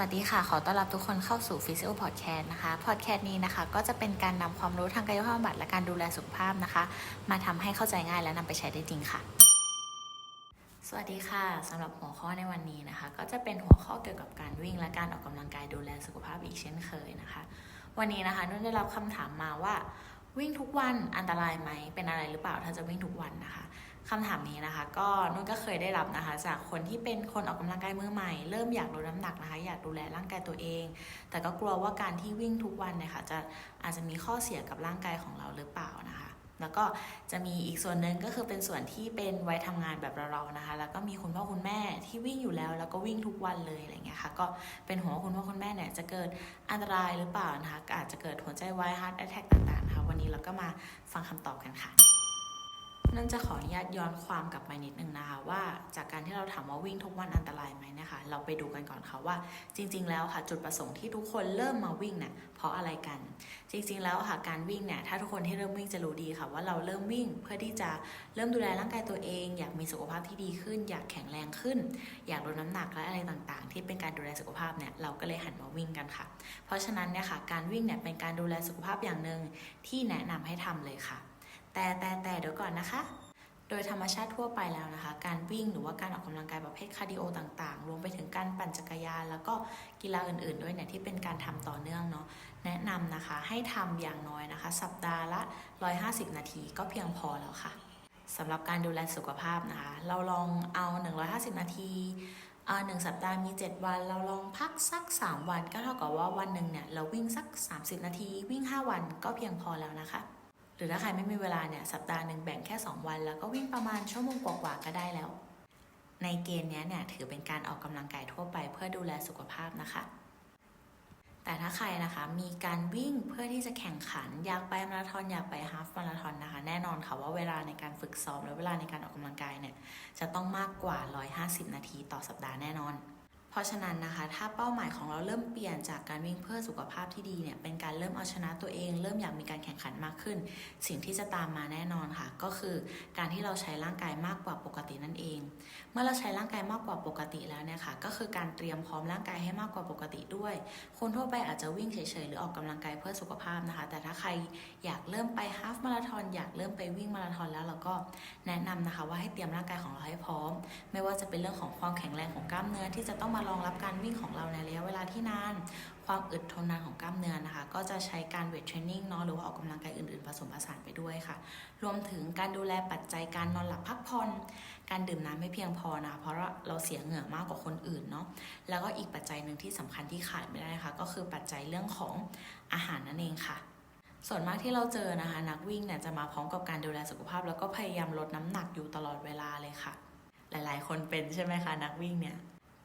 วัสดีค่ะ ขอต้อนรับทุกคนเข้าสู่ Physio Podcast นะคะ Podcast นี้นะคะ ก็จะเป็นการนำความรู้ทางกายภาพบำบัดและการดูแลสุขภาพนะคะ มาทำให้เข้าใจง่ายและนำไปใช้ได้จริงค่ะ สวัสดีค่ะสำหรับหัวข้อในวันนี้นะคะ ก็จะเป็นหัวข้อเกี่ยวกับการวิ่งและการออกกำลังกายดูแลสุขภาพอีกเช่นเคยนะคะ วันนี้นะคะนุ่นได้รับคำถามมาว่า วิ่งทุกวันอันตรายไหมเป็นอะไรหรือเปล่าถ้าจะวิ่งทุกวันนะคะ คำถามนี้นะคะ ก็นุ่นก็เคยได้รับนะคะ จากคนที่เป็นคนออกกำลังกายมือใหม่ เริ่มอยากลดน้ำหนักนะคะ อยากดูแลร่างกายตัวเอง แต่ก็กลัวว่าการที่วิ่งทุกวันเนี่ยค่ะจะอาจจะมีข้อเสียกับร่างกายของเราหรือเปล่านะคะ แล้วก็จะมีอีกส่วนหนึ่งก็คือเป็นส่วนที่เป็นไว้ทำงานแบบเราๆนะคะ แล้วก็มีคุณพ่อคุณแม่ที่วิ่งอยู่แล้ว แล้วก็วิ่งทุกวันเลยอะไรเงี้ยค่ะก็เป็นห่วงว่าคุณพ่อคุณแม่เนี่ยจะเกิดอันตรายหรือเปล่านะคะอาจจะเกิดหัวใจวายฮาร์ดแอทแทกต่างๆนะคะวันนี้เราก็มาฟังคำตอบกันค่ะ นั่นจะขออนุญาตย้อนความกลับไปนิดนึงนะคะว่าจากการที่เราถามว่าวิ่งทุกวันอันตรายไหมนะคะ เราไปดูกันก่อนค่ะว่า จริง ๆ แล้วค่ะจุดประสงค์ที่ทุกคนเริ่มมาวิ่งเนี่ยเพราะอะไรกัน จริง ๆ แล้วค่ะการวิ่งเนี่ยถ้าทุกคนที่เริ่มวิ่งจะรู้ดีค่ะ ว่าเราเริ่มวิ่งเพื่อที่จะเริ่มดูแลร่างกายตัวเอง อยากมีสุขภาพที่ดีขึ้น อยากแข็งแรงขึ้น อยากลดน้ำหนักและอะไรต่างๆ ที่เป็นการดูแลสุขภาพเนี่ยเราก็เลยหันมาวิ่งกันค่ะ เพราะฉะนั้นเนี่ยค่ะการวิ่งเนี่ยเป็นการดูแลสุขภาพอย่างหนึ่งที่แนะนำให้ทำเลยค่ะ แต่แต่แต่เดี๋ยวก่อนนะคะ โดยธรรมชาติทั่วไปแล้วนะคะ การวิ่งหรือว่าการออกกำลังกายประเภทคาร์ดิโอต่างๆ รวมไปถึงการปั่นจักรยาน แล้วก็กีฬาอื่นๆ ด้วยเนี่ยที่เป็นการทำต่อเนื่องเนาะแนะนำนะคะให้ทำอย่างน้อยนะคะ สัปดาห์ละ 150 นาทีก็เพียงพอแล้วค่ะสำหรับการดูแลสุขภาพนะคะ เราลองเอา 150 นาทีอ่าหนึ่งสัปดาห์มี 7 วัน เราลองพักสัก 3 วัน ก็เท่ากับว่าวันหนึ่งเนี่ยเราวิ่งสัก 30 นาที วิ่ง 5 วันก็เพียงพอแล้วนะคะ รือถ้าใครไม่มีเวลาเนี่ยสัปดาห์หนึ่งแบ่งแค่ 2 วัน แล้วก็วิ่งประมาณชั่วโมงกว่าๆก็ได้แล้ว ในเกณฑ์เนี้ยเนี่ยถือเป็นการออกกำลังกายทั่วไปเพื่อดูแลสุขภาพนะคะ แต่ถ้าใครนะคะมีการวิ่งเพื่อที่จะแข่งขันอยากไปมาราธอนอยากไปฮาฟมาราธอนนะคะ แน่นอนค่ะว่าเวลาในการฝึกซ้อมและเวลาในการออกกำลังกายเนี่ยจะต้องมากกว่า 150 นาทีต่อสัปดาห์แน่นอน เพราะฉะนั้นนะคะถ้าเป้าหมายของเราเริ่มเปลี่ยนจากการวิ่งเพื่อสุขภาพที่ดีเนี่ยเป็นการเริ่มเอาชนะตัวเอง เริ่มอยากมีการแข่งขันมากขึ้น สิ่งที่จะตามมาแน่นอนค่ะ ก็คือการที่เราใช้ร่างกายมากกว่าปกตินั่นเอง เมื่อเราใช้ร่างกายมากกว่าปกติแล้วเนี่ยค่ะก็คือการเตรียมพร้อมร่างกายให้มากกว่าปกติด้วย คนทั่วไปอาจจะวิ่งเฉยๆหรือออกกำลังกายเพื่อสุขภาพนะคะ แต่ถ้าใครอยากเริ่มไปฮาฟมาราธอนอยากเริ่มไปวิ่งมาราธอนแล้วเราก็แนะนำนะคะ ว่าให้เตรียมร่างกายของเราให้พร้อม ไม่ว่าจะเป็นเรื่องของความแข็งแรงของกล้ามเนื้อที่จะต้องมาารองรับการวิ่งของเราในระยะเวลาที่นาน ความอึดทนนานของกล้ามเนื้อนะคะ ก็จะใช้การเวทเทรนนิ่งเนาะหรือว่าออกกำลังกายอื่นๆ ผสมผสานไปด้วยค่ะ รวมถึงการดูแลปัจจัยการนอนหลับพักผ่อน การดื่มน้ำไม่เพียงพอนะเพราะเราเสียเหงื่อมากกว่าคนอื่นเนาะ แล้วก็อีกปัจจัยหนึ่งที่สำคัญที่ขาดไม่ได้ค่ะก็คือปัจจัยเรื่องของอาหารนั่นเองค่ะส่วนมากที่เราเจอนะคะ นักวิ่งเนี่ยจะมาพร้อมกับการดูแลสุขภาพ แล้วก็พยายามลดน้ำหนักอยู่ตลอดเวลาเลยค่ะ หลายๆ คนเป็นใช่ไหมคะ นักวิ่งเนี่ย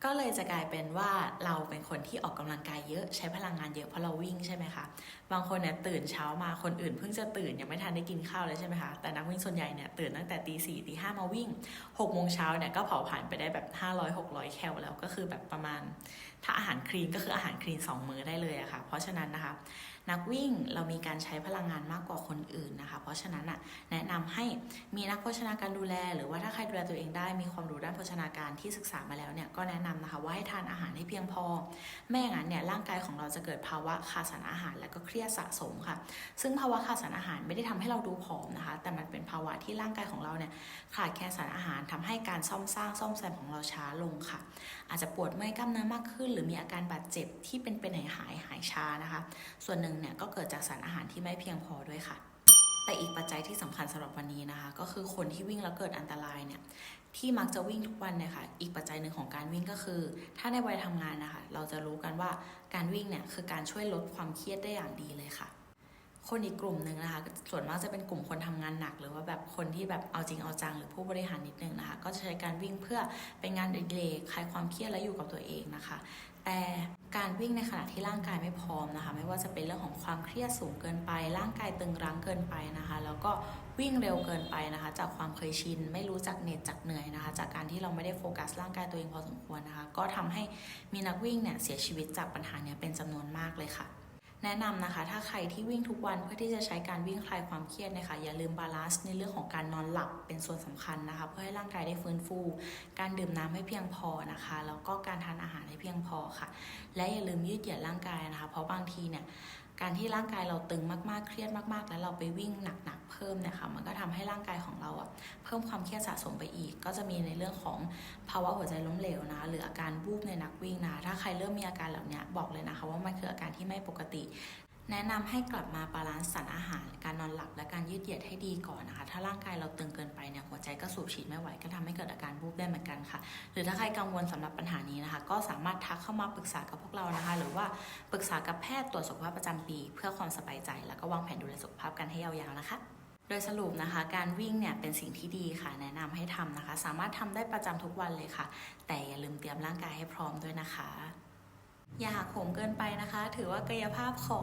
ก็เลยจะกลายเป็นว่าเราเป็นคนที่ออกกำลังกายเยอะใช้พลังงานเยอะเพราะเราวิ่งใช่ไหมคะบางคนเนี่ยตื่นเช้ามาคนอื่นเพิ่งจะตื่นยังไม่ทันได้กินข้าวเลยใช่ไหมคะแต่นักวิ่งส่วนใหญ่เนี่ยตื่นตั้งแต่ตีสี่ตีห้ามาวิ่งหกโมงเช้าเนี่ยก็เผาผ่านไปได้แบบห้าร้อยหกร้อยแคลแล้วก็คือแบบประมาณ ถ้าอาหารคลีนก็คืออาหารคลีนสองมื้อได้เลยอะค่ะเพราะฉะนั้นนะคะ นักวิ่งเรามีการใช้พลังงานมากกว่าคนอื่นนะคะ เพราะฉะนั้นอะแนะนำให้มีนักโภชนาการดูแล หรือว่าถ้าใครดูแลตัวเองได้มีความรู้ด้านโภชนาการที่ศึกษามาแล้วเนี่ยก็แนะนำนะคะว่าให้ทานอาหารให้เพียงพอ ไม่อย่างนั้นเนี่ยร่างกายของเราจะเกิดภาวะขาดสารอาหาร และก็เครียดสะสมค่ะ ซึ่งภาวะขาดสารอาหารไม่ได้ทำให้เราดูผอมนะคะ แต่มันเป็นภาวะที่ร่างกายของเราเนี่ยขาดแคลนสารอาหารทำให้การซ่อมสร้างซ่อมแซมของเราช้าลงค่ะ อาจจะปวดเมื่อยกล้ามเนื้อมากขึ้น หรือมีอาการบาดเจ็บที่เป็นเป็นหายหายหาย ช้านะคะ ส่วนหนึ่งเนี่ยก็เกิดจากสารอาหารที่ไม่เพียงพอด้วยค่ะ แต่อีกปัจจัยที่สำคัญสำหรับวันนี้นะคะ ก็คือคนที่วิ่งแล้วเกิดอันตรายเนี่ยที่มักจะวิ่งทุกวันเนี่ยค่ะ อีกปัจจัยหนึ่งของการวิ่งก็คือ ถ้าในวัยทำงานนะคะ เราจะรู้กันว่าการวิ่งเนี่ยคือการช่วยลดความเครียดได้อย่างดีเลยค่ะ คนอีกกลุ่มหนึ่งนะคะส่วนมากจะเป็นกลุ่มคนทำงานหนัก หรือว่าแบบคนที่แบบเอาจริงเอาจังหรือผู้บริหารนิดนึงนะคะ ก็จะใช้การวิ่งเพื่อเป็นงานอดิเรกคลายความเครียดและอยู่กับตัวเองนะคะ แต่การวิ่งในขณะที่ร่างกายไม่พร้อมนะคะ ไม่ว่าจะเป็นเรื่องของความเครียดสูงเกินไป ร่างกายตึงรั้งเกินไปนะคะ แล้วก็วิ่งเร็วเกินไปนะคะ จากความเคยชิน ไม่รู้จักเหน็ดจากเหนื่อยนะคะ จากการที่เราไม่ได้โฟกัสร่างกายตัวเองพอสมควรนะคะ ก็ทำให้มีนักวิ่งเนี่ยเสียชีวิตจากปัญหาเนี้ยเป็นจำนวนมากเลยค่ะ แนะนำนะคะ ถ้าใครที่วิ่งทุกวันเพื่อที่จะใช้การวิ่งคลายความเครียดนะคะอย่าลืมบาลานซ์ในเรื่องของการนอนหลับเป็นส่วนสำคัญนะคะ เพื่อให้ร่างกายได้ฟื้นฟู การดื่มน้ำให้เพียงพอนะคะแล้วก็การทานอาหารให้เพียงพอค่ะ และอย่าลืมยืดเหยียดร่างกายนะคะ เพราะบางทีเนี่ย การที่ร่างกายเราตึงมากๆ เครียดมาก ๆ แล้วเราไปวิ่งหนัก ๆ เพิ่มเนี่ยค่ะมันก็ทำให้ร่างกายของเราอะเพิ่มความเครียดสะสมไปอีก ก็จะมีในเรื่องของภาวะหัวใจล้มเหลวนะคะหรืออาการวูบในนักวิ่งนะถ้าใครเริ่มมีอาการเหล่านี้บอกเลยนะคะ ว่ามันคืออาการที่ไม่ปกติ แนะนำให้กลับมาบาลานซ์สารอาหาร การนอนหลับและการยืดเหยียดให้ดีก่อนนะคะ ถ้าร่างกายเราตึงเกินไปเนี่ยหัวใจก็สูบฉีดไม่ไหวก็ทำให้เกิดอาการวูบได้เหมือนกันค่ะ หรือถ้าใครกังวลสำหรับปัญหานี้นะคะ ก็สามารถทักเข้ามาปรึกษากับพวกเรานะคะ หรือว่าปรึกษากับแพทย์ตรวจสุขภาพประจำปี เพื่อความสบายใจ แล้วก็วางแผนดูแลสุขภาพกันให้ยาวๆนะคะโดยสรุปนะคะการวิ่งเนี่ยเป็นสิ่งที่ดีค่ะ แนะนำให้ทำนะคะ สามารถทำได้ประจำทุกวันเลยค่ะ แต่อย่าลืมเตรียมร่างกายให้พร้อมด้วยนะคะ อย่าหักโหมเกินไปนะคะ ถือว่ากายภาพขอ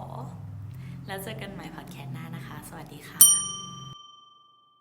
แล้วเจอกันใหม่พอดแคสต์หน้านะคะ สวัสดีค่ะ